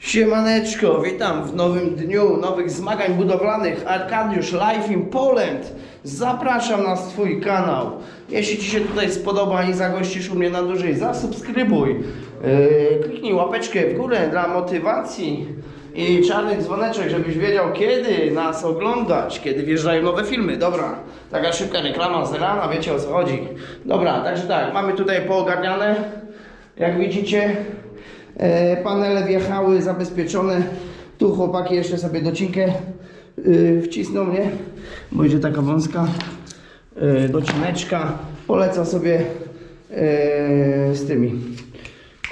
Siemaneczko, witam w nowym dniu nowych zmagań budowlanych Arkadiusz Life in Poland. Zapraszam na swój kanał. Jeśli Ci się tutaj spodoba i zagościsz u mnie na dłużej, zasubskrybuj. Yy, kliknij łapeczkę w górę dla motywacji i czarny dzwoneczek, żebyś wiedział kiedy nas oglądać, kiedy wjeżdżają nowe filmy. Dobra, taka szybka reklama z rana, wiecie o co chodzi. Dobra, także tak, mamy tutaj poogarniane, jak widzicie. E, panele wjechały, zabezpieczone. Tu chłopaki jeszcze sobie docinkę y, wcisną, nie? Bo idzie taka wąska y, docineczka. Polecam sobie y, z tymi,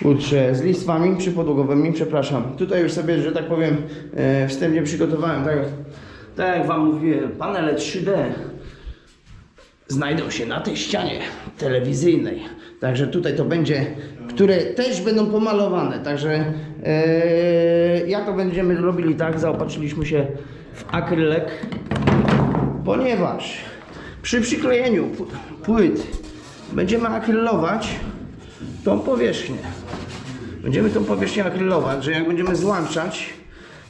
kurczę, z listwami przypodłogowymi, przepraszam. Tutaj już sobie, że tak powiem, wstępnie przygotowałem, tak, tak jak Wam mówiłem, panele 3D znajdą się na tej ścianie telewizyjnej. Także tutaj to będzie, które też będą pomalowane. Także e, jak to będziemy robili tak, zaopatrzyliśmy się w akrylek, ponieważ przy przyklejeniu płyt będziemy akrylować tą powierzchnię. Będziemy tą powierzchnię akrylować, że jak będziemy złączać,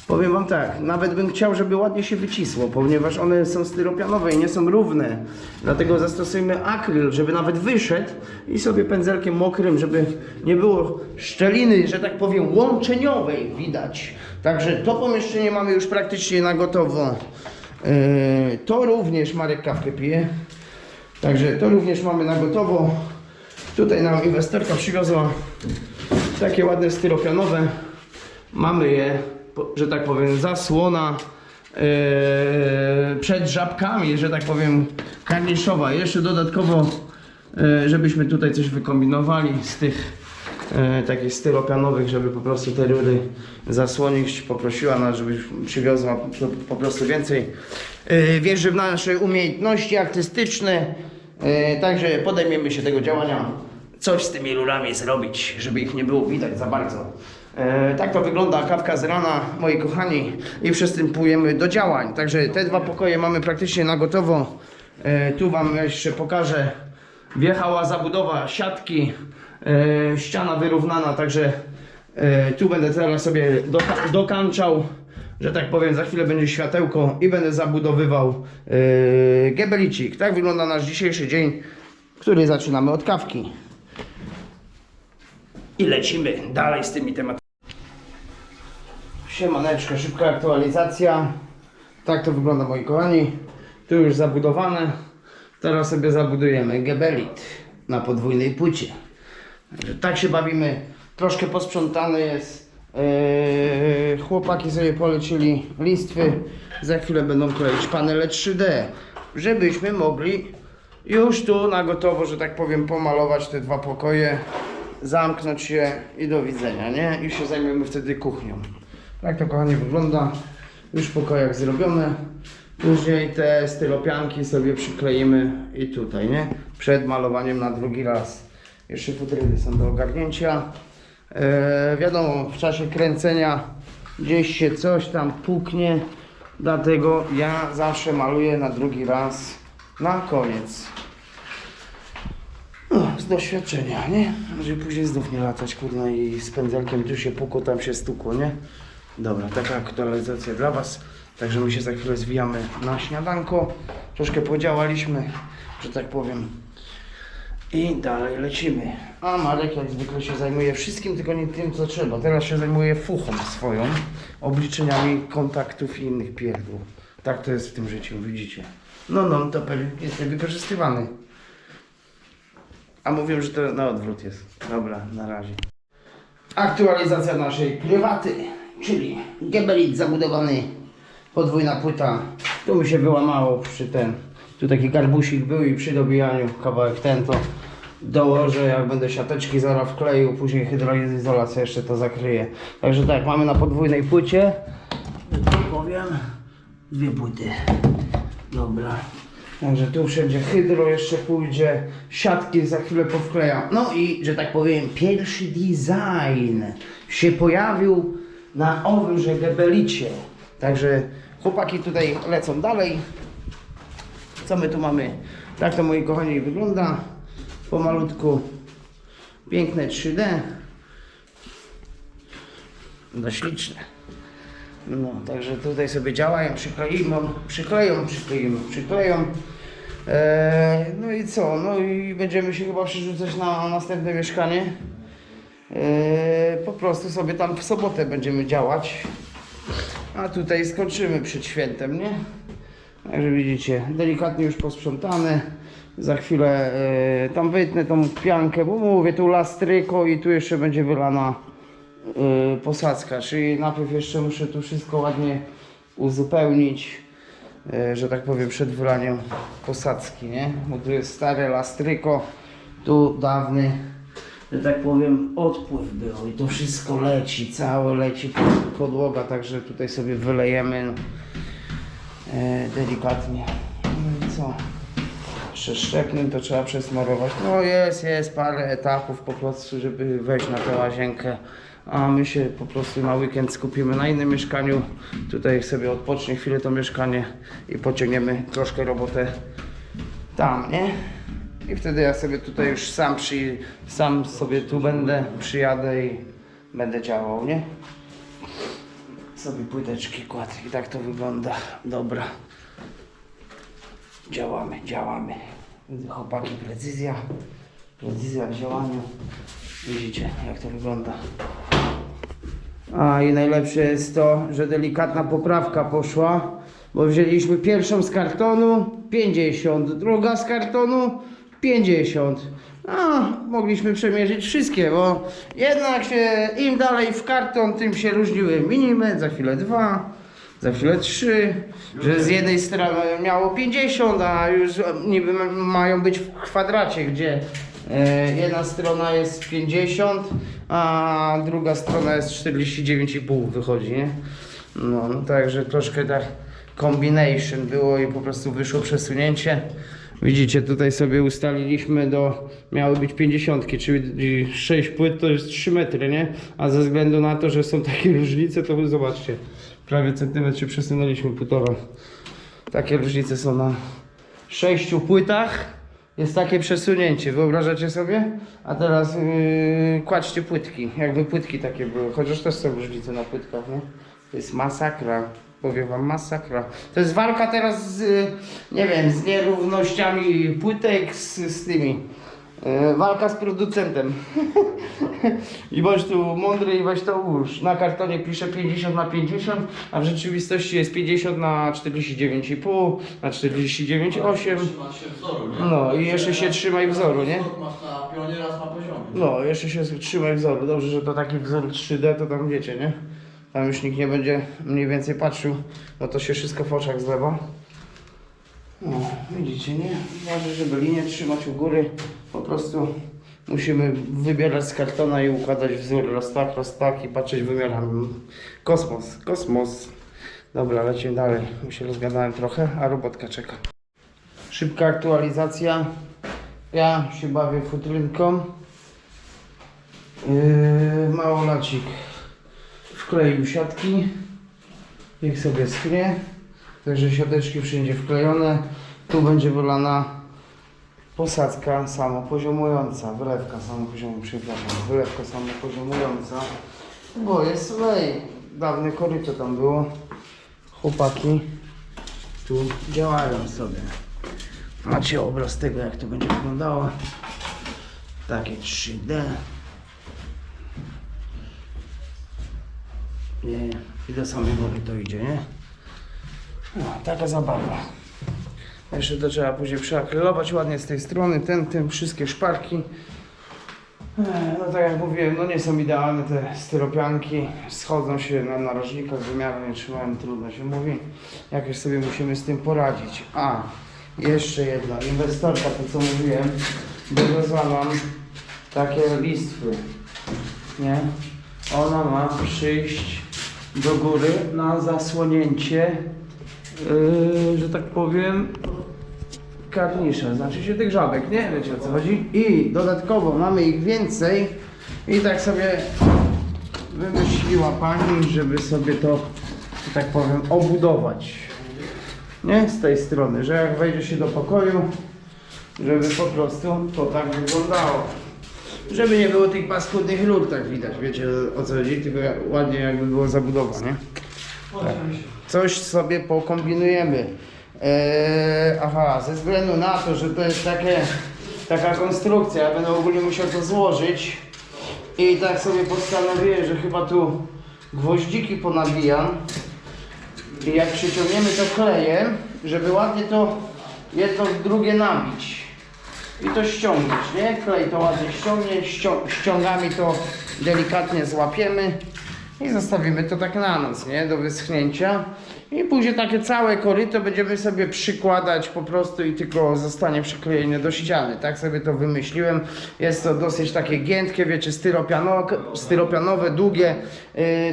powiem Wam tak, nawet bym chciał, żeby ładnie się wycisło, ponieważ one są styropianowe i nie są równe. Dlatego zastosujmy akryl, żeby nawet wyszedł i sobie pędzelkiem mokrym, żeby nie było szczeliny, że tak powiem, łączeniowej widać. Także to pomieszczenie mamy już praktycznie na gotowo. Yy, to również Marek kawkę pije. Także to również mamy na gotowo. Tutaj nam inwestorka przywiozła takie ładne styropianowe. Mamy je, że tak powiem, zasłona e, przed żabkami, że tak powiem, karniszowa. Jeszcze dodatkowo, e, żebyśmy tutaj coś wykombinowali z tych e, takich styropianowych, żeby po prostu te rury zasłonić. Poprosiła nas, żeby przywiozła po, prostu więcej. E, wierzy w nasze umiejętności artystyczne, e, także podejmiemy się tego działania. Coś z tymi rurami zrobić, żeby ich nie było widać za bardzo. E, tak to wygląda kawka z rana, moi kochani, i przystępujemy do działań. Także te dwa pokoje mamy praktycznie na gotowo. E, tu Wam jeszcze pokażę. Wjechała zabudowa siatki, e, ściana wyrównana, także tu będę teraz sobie doka- dokańczał, że tak powiem, za chwilę będzie światełko i będę zabudowywał gebelicik. Tak wygląda nasz dzisiejszy dzień, który zaczynamy od kawki. I lecimy dalej z tymi tematami. Siemaneczko, szybka aktualizacja. Tak to wygląda moi kochani. Tu już zabudowane. Teraz sobie zabudujemy gebelit na podwójnej płycie. Tak się bawimy. Troszkę posprzątane jest. Eee, chłopaki sobie polecili listwy. Za chwilę będą kleić panele 3D, żebyśmy mogli już tu na gotowo, że tak powiem, pomalować te dwa pokoje, zamknąć się i do widzenia, nie? I się zajmiemy wtedy kuchnią. Tak to kochanie wygląda. Już w pokojach zrobione. Później te styropianki sobie przykleimy i tutaj, nie? Przed malowaniem na drugi raz. Jeszcze futryny są do ogarnięcia. E, wiadomo, w czasie kręcenia gdzieś się coś tam puknie. Dlatego ja zawsze maluję na drugi raz na koniec. No, z doświadczenia, nie? Żeby później znów nie latać, kurna, i z pędzelkiem tu się pukło, tam się stukło, nie? Dobra, taka aktualizacja dla Was. Także my się za chwilę zwijamy na śniadanko. Troszkę podziałaliśmy, że tak powiem. I dalej lecimy. A Marek jak zwykle się zajmuje wszystkim, tylko nie tym co trzeba. Teraz się zajmuje fuchą swoją, obliczeniami kontaktów i innych pierdół. Tak to jest w tym życiu, widzicie. No, no, to pewnie jest wykorzystywany. A mówią, że to na odwrót jest. Dobra, na razie. Aktualizacja naszej prywaty, czyli gebelit zabudowany, podwójna płyta. Tu mi się wyłamało przy ten, tu taki garbusik był i przy dobijaniu kawałek ten to dołożę, jak będę siateczki zaraz wkleił, później hydroizolacja jeszcze to zakryje. Także tak, mamy na podwójnej płycie, tak powiem, dwie płyty. Dobra. Także tu wszędzie hydro jeszcze pójdzie, siatki za chwilę powklejam. No i, że tak powiem, pierwszy design się pojawił na owymże gebelicie. Także chłopaki tutaj lecą dalej. Co my tu mamy? Tak to moi kochani wygląda. Pomalutku piękne 3D. dość liczne. No, także tutaj sobie działają, przykleimy, przykleją, przykleimy, przykleją. Eee, no i co? No i będziemy się chyba przerzucać na następne mieszkanie. Eee, po prostu sobie tam w sobotę będziemy działać. A tutaj skończymy przed świętem, nie? Także widzicie, delikatnie już posprzątane. Za chwilę e, tam wytnę tą piankę, bo mówię, tu lastryko i tu jeszcze będzie wylana e, posadzka. Czyli najpierw jeszcze muszę tu wszystko ładnie uzupełnić, e, że tak powiem, przed wylaniem posadzki, nie? Bo tu jest stare lastryko, tu dawny, że tak powiem, odpływ był i to wszystko leci, całe leci podłoga, także tutaj sobie wylejemy e, delikatnie. No i co? Jeszcze szczepnym to trzeba przesmarować. No jest, jest parę etapów po prostu, żeby wejść na tę łazienkę. A my się po prostu na weekend skupimy na innym mieszkaniu. Tutaj sobie odpocznie chwilę to mieszkanie i pociągniemy troszkę robotę tam, nie? I wtedy ja sobie tutaj już sam przy, sam sobie tu będę, przyjadę i będę działał, nie? Sobie płyteczki kładł i tak to wygląda. Dobra. Działamy, działamy. Chłopaki, precyzja. Precyzja w działaniu. Widzicie, jak to wygląda. A i najlepsze jest to, że delikatna poprawka poszła, bo wzięliśmy pierwszą z kartonu 50, druga z kartonu 50. A, mogliśmy przemierzyć wszystkie, bo jednak się im dalej w karton, tym się różniły milimetr, za chwilę dwa, za chwilę trzy, że z jednej strony miało 50, a już niby ma- mają być w kwadracie, gdzie e, jedna strona jest 50, a druga strona jest 49,5 wychodzi, nie? No, no także troszkę tak combination było i po prostu wyszło przesunięcie. Widzicie, tutaj sobie ustaliliśmy do, miały być 50, czyli 6 płyt to jest 3 metry, nie? A ze względu na to, że są takie różnice, to zobaczcie, prawie centymetr się przesunęliśmy półtora. Takie różnice są na 6 płytach. Jest takie przesunięcie, wyobrażacie sobie? A teraz yy, kładźcie płytki, jakby płytki takie były, chociaż też są różnice na płytkach, nie? To jest masakra, powiem wam masakra. To jest walka teraz z, yy, nie wiem, z nierównościami płytek, z, z tymi. Yy, walka z producentem. I bądź tu mądry i weź to ułóż. Na kartonie pisze 50 na 50, a w rzeczywistości jest 50 na 49,5, na 49,8. Trzymasz się wzoru, nie? No i jeszcze się trzymaj wzoru, nie? Wzór masz na pionie, raz na poziomie. No, jeszcze się trzymaj wzoru. Dobrze, że to taki wzór 3D, to tam wiecie, nie? Tam już nikt nie będzie mniej więcej patrzył, no to się wszystko w oczach zlewa. No, widzicie, nie? Ważne, żeby linię trzymać u góry. Po prostu musimy wybierać z kartona i układać wzór raz tak, raz tak i patrzeć wymiarami. Kosmos, kosmos. Dobra, lecimy dalej. Już się rozgadałem trochę, a robotka czeka. Szybka aktualizacja. Ja się bawię futrynką. Yy, małolacik wkleił siatki. Niech sobie schnie. Także siateczki wszędzie wklejone. Tu będzie wylana posadzka samopoziomująca. Wylewka samopoziomująca, przepraszam. Wylewka samopoziomująca. Bo jest lej. Dawne koryto tam było. Chłopaki tu działają sobie. Macie obraz tego, jak to będzie wyglądało. Takie 3D. Nie, i do samej góry to idzie, nie? No, taka zabawa. Jeszcze to trzeba później przeakrylować ładnie z tej strony, ten, ten, wszystkie szparki. No tak jak mówiłem, no nie są idealne te styropianki, schodzą się na narożnikach, wymiaru nie trzymają, trudno się mówi. Jakoś sobie musimy z tym poradzić. A, jeszcze jedna, inwestorka, to co mówiłem, nam takie listwy, nie? Ona ma przyjść do góry na zasłonięcie, yy, że tak powiem, karnisza, znaczy się tych żabek, nie? Wiecie o co chodzi? I dodatkowo mamy ich więcej i tak sobie wymyśliła pani, żeby sobie to, że tak powiem, obudować. Nie? Z tej strony, że jak wejdzie się do pokoju, żeby po prostu to tak wyglądało. Żeby nie było tych paskudnych rur, tak widać, wiecie o co chodzi, tylko ładnie jakby było zabudowa, nie? Coś sobie pokombinujemy. Eee, aha, ze względu na to, że to jest takie, taka konstrukcja, ja będę ogólnie musiał to złożyć i tak sobie postanowiłem, że chyba tu gwoździki ponabijam i jak przyciągniemy to klejem, żeby ładnie to jedno w drugie nabić i to ściągnąć, nie? Klej to ładnie ściągnie, ścią- ściągami to delikatnie złapiemy i zostawimy to tak na noc, nie? Do wyschnięcia. I później takie całe koryto będziemy sobie przykładać po prostu i tylko zostanie przyklejenie do ściany. Tak sobie to wymyśliłem. Jest to dosyć takie giętkie, wiecie, styropiano, styropianowe, długie,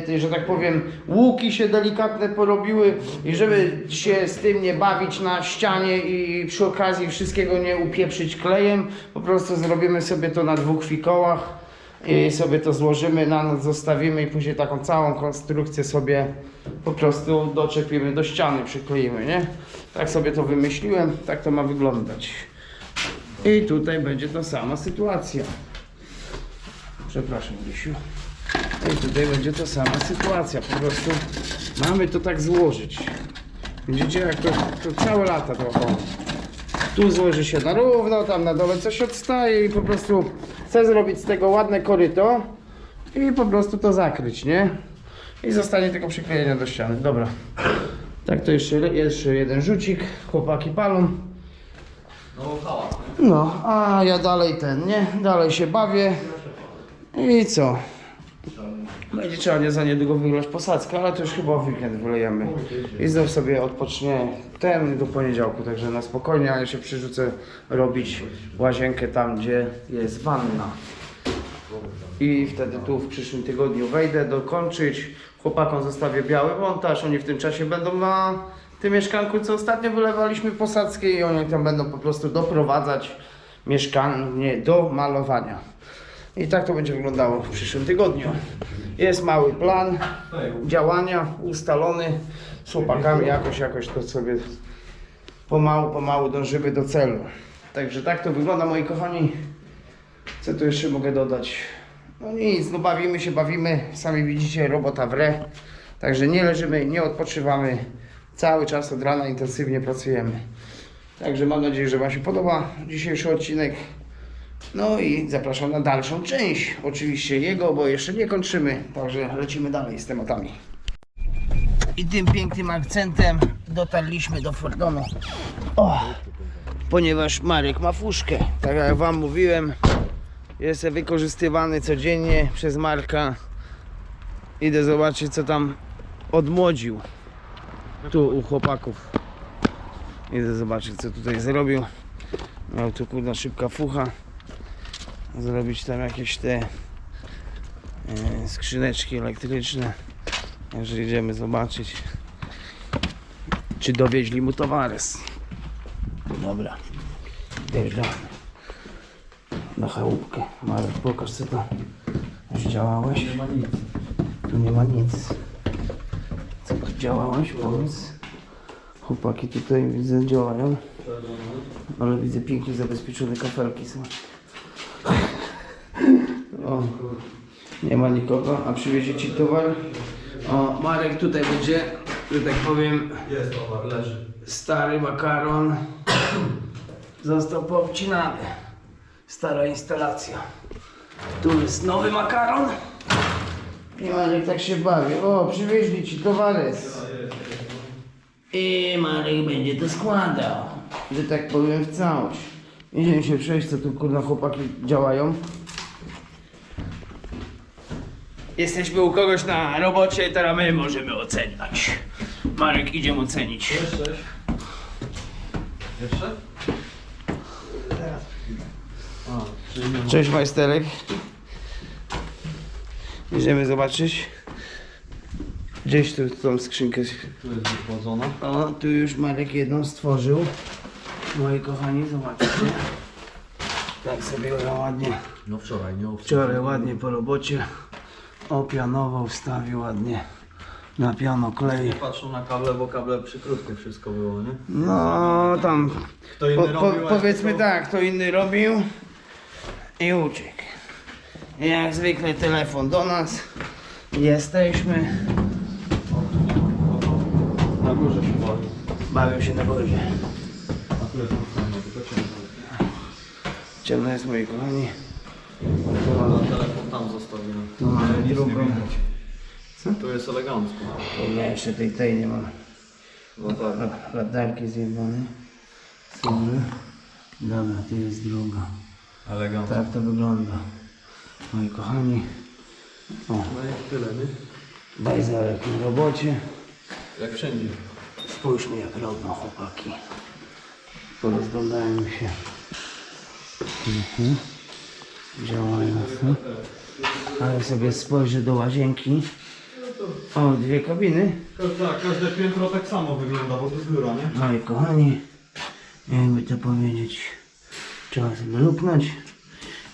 yy, że tak powiem, łuki się delikatne porobiły i żeby się z tym nie bawić na ścianie i przy okazji wszystkiego nie upieprzyć klejem, po prostu zrobimy sobie to na dwóch fikołach i sobie to złożymy, na noc zostawimy i później taką całą konstrukcję sobie po prostu doczepimy do ściany, przykleimy, nie? Tak sobie to wymyśliłem, tak to ma wyglądać. I tutaj będzie ta sama sytuacja. Przepraszam, Grysiu. I tutaj będzie ta sama sytuacja, po prostu mamy to tak złożyć. Widzicie, jak to, to całe lata trochę. Tu złoży się na równo, tam na dole coś odstaje i po prostu chcę zrobić z tego ładne koryto i po prostu to zakryć, nie? I zostanie tylko przyklejenie do ściany. Dobra. Tak to jeszcze, jeszcze jeden rzucik, chłopaki palą. No a ja dalej ten, nie? Dalej się bawię. I co? Będzie trzeba nie za niedługo wygrać posadzkę, ale to już chyba w weekend wylejemy. I znów sobie odpocznie ten do poniedziałku, także na spokojnie, a ja się przyrzucę robić łazienkę tam, gdzie jest wanna. I wtedy tu w przyszłym tygodniu wejdę, dokończyć. Chłopakom zostawię biały montaż, oni w tym czasie będą na tym mieszkanku, co ostatnio wylewaliśmy posadzkę i oni tam będą po prostu doprowadzać mieszkanie do malowania. I tak to będzie wyglądało w przyszłym tygodniu. Jest mały plan działania ustalony z chłopakami, jakoś, jakoś to sobie pomału, pomału dążymy do celu. Także tak to wygląda moi kochani. Co tu jeszcze mogę dodać? No nic, no bawimy się, bawimy. Sami widzicie, robota wre. Także nie leżymy, nie odpoczywamy. Cały czas od rana intensywnie pracujemy. Także mam nadzieję, że Wam się podoba dzisiejszy odcinek. No i zapraszam na dalszą część. Oczywiście jego, bo jeszcze nie kończymy. Także lecimy dalej z tematami. I tym pięknym akcentem dotarliśmy do Fordonu. O, ponieważ Marek ma fuszkę. Tak jak Wam mówiłem, jest wykorzystywany codziennie przez Marka. Idę zobaczyć, co tam odmłodził tu u chłopaków. Idę zobaczyć, co tutaj zrobił. Miał tu kurna szybka fucha. Zrobić tam jakieś te e, skrzyneczki elektryczne. Także idziemy zobaczyć, czy dowieźli mu towares. Dobra, dojeżdżamy na chałupkę. Marek, pokaż co to już działałeś. Nie ma nic. Tu nie ma nic. Co tu działałeś? Powiedz. Chłopaki tutaj widzę działają. Ale widzę pięknie zabezpieczone kafelki są. O, nie ma nikogo, a przywiezie ci towar. O, Marek tutaj będzie, że tak powiem, Jest towar, leży. stary makaron. Został poobcinany. Stara instalacja. Tu jest nowy makaron. I Marek tak się bawi. O, przywieźli ci towares. I Marek będzie to składał. Że tak powiem w całość. Idziemy się przejść, co tu kurna chłopaki działają. Jesteśmy u kogoś na robocie, teraz my możemy oceniać. Marek, idziemy ocenić. Jeszcze? Jeszcze? A, czyli nie ma. Cześć majsterek. Idziemy zobaczyć. Gdzieś tu tą skrzynkę. Tu jest wychłodzona. O, tu już Marek jedną stworzył. Moi kochani, zobaczcie. Tak sobie ją ładnie, No wczoraj, nie wczoraj ładnie po robocie opianował, wstawił ładnie na piano klej. Nie patrzą na kable, bo kable przykrótkie wszystko było, nie? No tam Kto inny po, po, robił, a powiedzmy tak, kto inny robił i uciekł. Jak zwykle telefon do nas. Jesteśmy. Na górze się bawi. Bawią się na górze. A tu jest mocno, tylko ciemno. Ciemno jest moi kochani. Ale telefon tam. Tu mamy Nic nie drugą. widać. Tu jest elegancko. Ja jeszcze tej tej nie mam. No tak. Ra- Radarki zjebane. Sorry. Dobra, tu jest druga. Elegancko. Tak to wygląda. Moi kochani. O, No i tyle, nie? bajzarek w robocie. Jak wszędzie. Spójrzmy jak robią chłopaki. Porozglądają się. Mhm. Działają. co? Ale sobie spojrzę do łazienki. O, dwie kabiny. Tak, każde piętro tak samo wygląda, bo to jest góra, nie? Moi kochani, jakby to powiedzieć, trzeba sobie luknąć,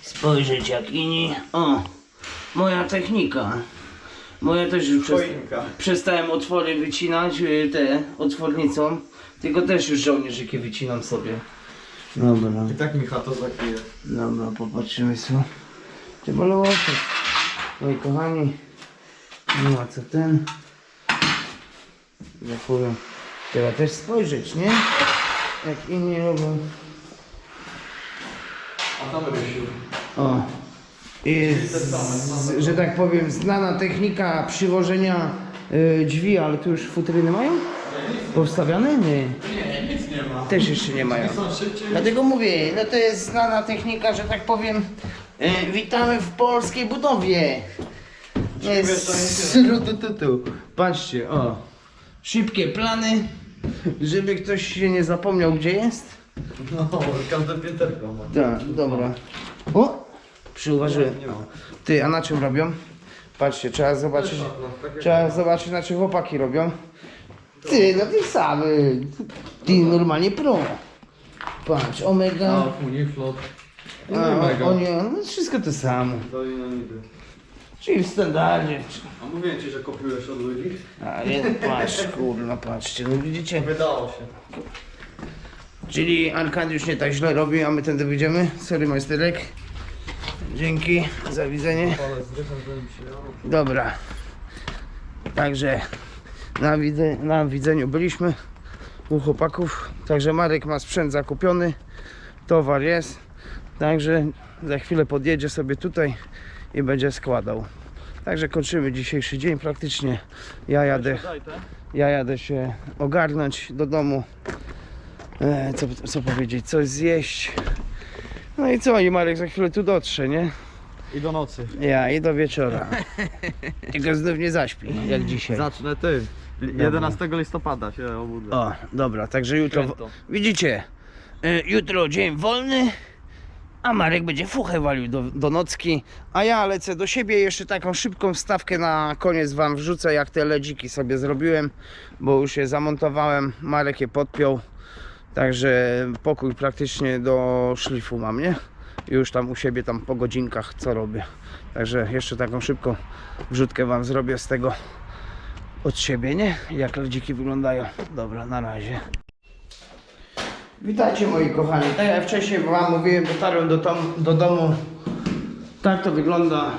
spojrzeć jak inni. O, moja technika. Moja też już Choinka. przestałem otwory wycinać, y, te otwornicą, tylko też już żołnierzyki wycinam sobie. Dobra, I tak mi chata zakryje. dobra, popatrzymy co. Trzeba lołować. Moi kochani, nie ma co ten. Za chwilę trzeba też spojrzeć, nie? Jak inni robią. A tam Rysiu. O. Jest, z, że tak powiem, znana technika przywożenia y, drzwi, ale tu już futryny mają? Powstawiane? Nie. Nie, nic nie ma. Też jeszcze nie mają. Dlatego mówię, no to jest znana technika, że tak powiem. E, witamy w polskiej budowie. Jest. Patrzcie, o. Szybkie plany, żeby ktoś się nie zapomniał gdzie jest. No, każde pięterko ma. Tak, dobra. O! Przyuważyłem. Ty, a na czym robią? Patrzcie, trzeba zobaczyć. Tak jak- Trzeba zobaczyć na czym chłopaki robią. Ty, no ty samy. Ty normalnie pro. Patrz, omega. A, uniflot. A, No, mega. o nie, no wszystko to samo. Dolina Nidy. Czyli w standardzie. A mówiłem ci, że kopiujesz od ludzi? A nie, patrz, kurno, patrzcie, no widzicie? Wydało się. Czyli Arkadiusz nie tak źle robi, a my tędy wyjdziemy. Sorry, majsterek. Dzięki, za widzenie. Ale z rychem bym się jarał. Dobra. Także na, widzę, na widzeniu byliśmy u chłopaków. Także Marek ma sprzęt zakupiony. Towar jest. Także za chwilę podjedzie sobie tutaj i będzie składał. Także kończymy dzisiejszy dzień praktycznie. Ja jadę, ja jadę się ogarnąć do domu. E, co, co powiedzieć, coś zjeść. No i co, i Marek za chwilę tu dotrze, nie? I do nocy. Ja i do wieczora. Tylko znów nie zaśpi, jak dzisiaj. Zacznę ty. 11 listopada się obudzę. O, dobra, także jutro. Święto. Widzicie, y, jutro dzień wolny, a Marek będzie fuchę walił do, do nocki, a ja lecę do siebie. Jeszcze taką szybką wstawkę na koniec Wam wrzucę, jak te ledziki sobie zrobiłem, bo już je zamontowałem. Marek je podpiął, także pokój praktycznie do szlifu mam, nie? Już tam u siebie, tam po godzinkach, co robię. Także jeszcze taką szybką wrzutkę Wam zrobię z tego od siebie, nie? Jak ledziki wyglądają. Dobra, na razie. Witajcie moi kochani. Tak jak wcześniej wam mówiłem, dotarłem do, tom, do domu. Tak to wygląda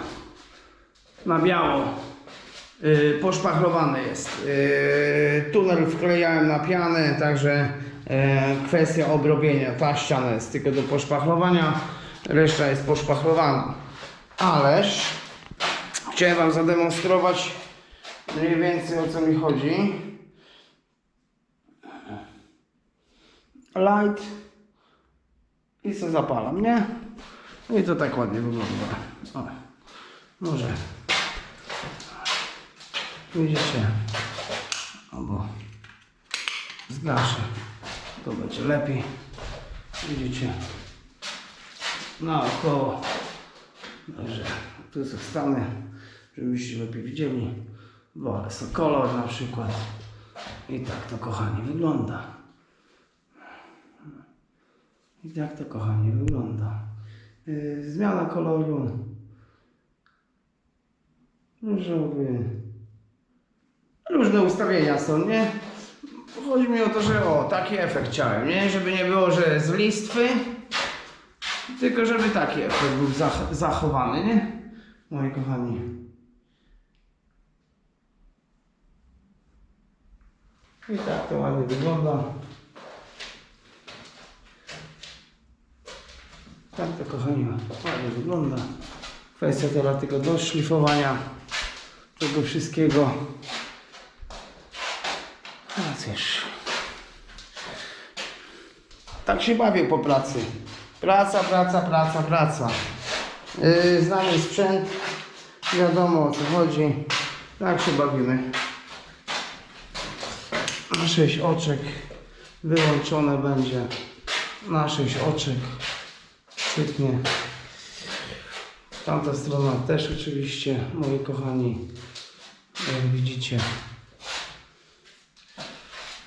na biało. Yy, poszpachlowane jest. Yy, tunel wklejałem na pianę, także yy, kwestia obrobienia. Ta ściana jest tylko do poszpachlowania, reszta jest poszpachlowana. Ależ chciałem wam zademonstrować mniej więcej o co mi chodzi. Light i co zapalam, nie? No i to tak ładnie wygląda. O, może. Widzicie? Albo zgaszę. To będzie lepiej. Widzicie? Naokoło. Także tu zostanę, żebyście lepiej widzieli. Wolę sobie kolor na przykład. I tak to kochani wygląda. I tak to kochani wygląda. Yy, zmiana koloru. Różowy. Różne ustawienia są, nie? Chodzi mi o to, że o, taki efekt chciałem, nie? Żeby nie było, że z listwy, tylko żeby taki efekt był zach- zachowany, nie? Moi kochani. I tak to ładnie wygląda. Tak to kochani ładnie wygląda. Kwestia teraz tylko do szlifowania tego wszystkiego. A cóż. Tak się bawię po pracy. Praca, praca, praca, praca. Yy, znany sprzęt. Wiadomo o co chodzi. Tak się bawimy. Na 6 oczek wyłączone będzie. Na 6 oczek. Świetnie. Tamta strona też oczywiście, moi kochani. Jak widzicie.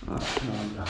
A, dobra.